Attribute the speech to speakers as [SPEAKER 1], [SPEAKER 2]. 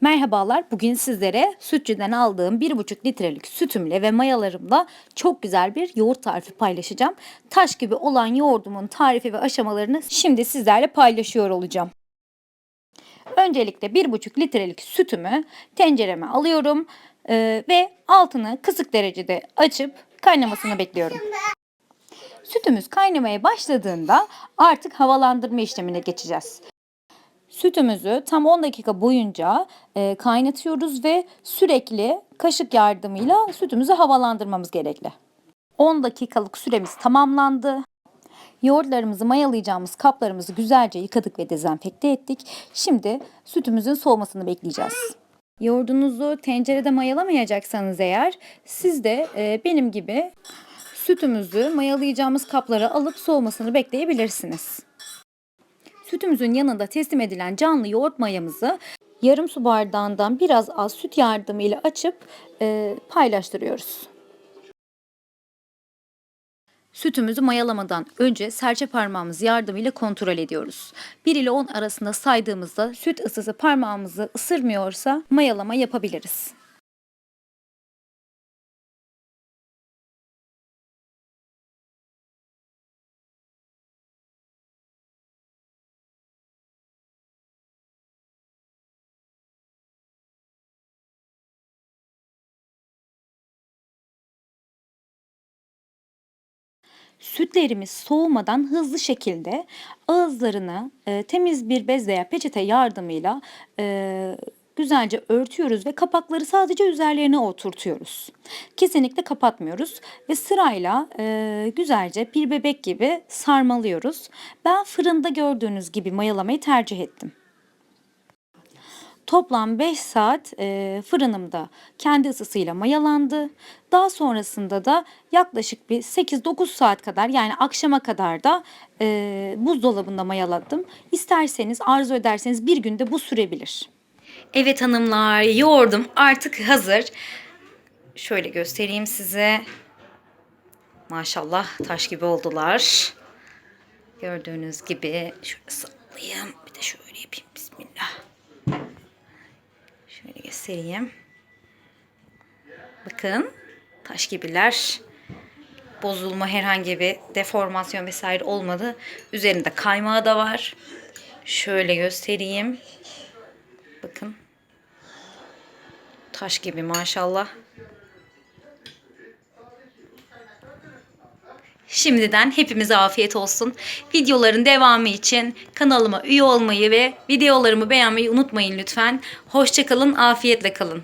[SPEAKER 1] Merhabalar. Bugün sizlere sütçüden aldığım 1,5 litrelik sütümle ve mayalarımla çok güzel bir yoğurt tarifi paylaşacağım. Taş gibi olan yoğurdumun tarifi ve aşamalarını şimdi sizlerle paylaşıyor olacağım. Öncelikle 1,5 litrelik sütümü tencereme alıyorum eee, ve altını kısık derecede açıp kaynamasını bekliyorum. Sütümüz kaynamaya başladığında artık havalandırma işlemine geçeceğiz. Sütümüzü tam 10 dakika boyunca e, kaynatıyoruz ve sürekli kaşık yardımıyla sütümüzü havalandırmamız gerekli. 10 dakikalık süremiz tamamlandı. Yoğurtlarımızı mayalayacağımız kaplarımızı güzelce yıkadık ve dezenfekte ettik. Şimdi sütümüzün soğumasını bekleyeceğiz. Yoğurdunuzu tencerede mayalamayacaksanız eğer siz de e, benim gibi sütümüzü mayalayacağımız kaplara alıp soğumasını bekleyebilirsiniz. Sütümüzün yanında teslim edilen canlı yoğurt mayamızı yarım su bardağından biraz az süt yardımıyla açıp e, paylaştırıyoruz. Sütümüzü mayalamadan önce serçe parmağımız yardımıyla kontrol ediyoruz. 1 ile 10 arasında saydığımızda süt ısısı parmağımızı ısırmıyorsa mayalama yapabiliriz. Sütlerimiz soğumadan hızlı şekilde ağızlarını e, temiz bir bez veya peçete yardımıyla e, güzelce örtüyoruz ve kapakları sadece üzerlerine oturtuyoruz. Kesinlikle kapatmıyoruz ve sırayla e, güzelce bir bebek gibi sarmalıyoruz. Ben fırında gördüğünüz gibi mayalamayı tercih ettim. Toplam 5 saat e, fırınımda kendi ısısıyla mayalandı. Daha sonrasında da yaklaşık bir 8-9 saat kadar yani akşama kadar da e, buzdolabında mayaladım. İsterseniz arzu ederseniz bir günde bu sürebilir. Evet hanımlar yoğurdum artık hazır. Şöyle göstereyim size. Maşallah taş gibi oldular. Gördüğünüz gibi şöyle sallayayım. Bir de şöyle yapayım. Göstereyim. Bakın taş gibiler. Bozulma herhangi bir deformasyon vesaire olmadı. Üzerinde kaymağı da var. Şöyle göstereyim. Bakın. Taş gibi maşallah. Şimdiden hepimize afiyet olsun. Videoların devamı için kanalıma üye olmayı ve videolarımı beğenmeyi unutmayın lütfen. Hoşçakalın, afiyetle kalın.